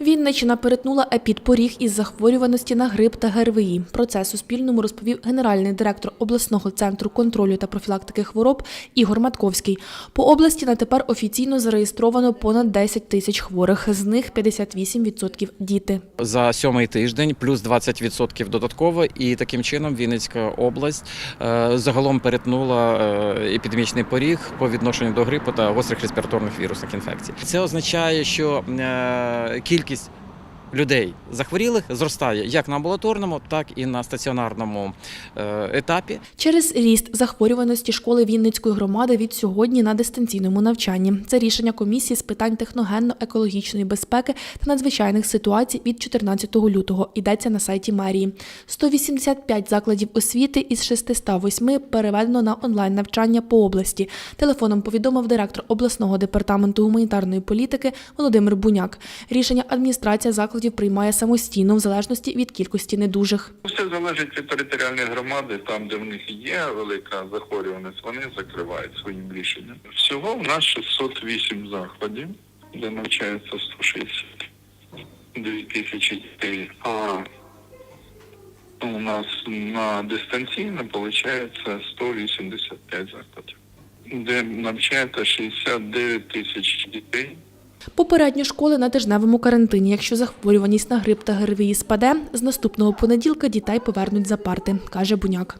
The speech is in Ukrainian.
Вінниччина перетнула епідпоріг із захворюваності на грип та ГРВІ. Про це Суспільному розповів генеральний директор обласного центру контролю та профілактики хвороб Ігор Матковський. По області на тепер офіційно зареєстровано понад 10 тисяч хворих, з них 58% – діти. за сьомий тиждень, плюс 20% додатково, і таким чином Вінницька область е, загалом перетнула е, епідемічний поріг по відношенню до грипу та гострих респіраторних вірусних інфекцій. Це означає, що е, кількість людей захворілих зростає як на амбулаторному, так і на стаціонарному е, етапі. Через ріст захворюваності школи Вінницької громади від сьогодні на дистанційному навчанні. Це рішення комісії з питань техногенно-екологічної безпеки та надзвичайних ситуацій від 14 лютого. Йдеться на сайті мерії. 185 закладів освіти із 608 переведено на онлайн навчання по області. Телефоном повідомив директор обласного департаменту гуманітарної політики Володимир Буняк. Рішення адміністрація закладів приймає самостійно в залежності від кількості недужих. Все залежить від територіальної громади, там, де в них є велика захворюваність, вони закривають своїм рішенням. Всього в нас 608 закладів, де навчається 162 тисячі дітей. А у нас на дистанційно виходить 185 закладів, де навчається 69 тисяч дітей. Попередньо школи на тижневому карантині. Якщо захворюваність на грип та ГРВІ спаде, з наступного понеділка дітей повернуть за парти, каже Буняк.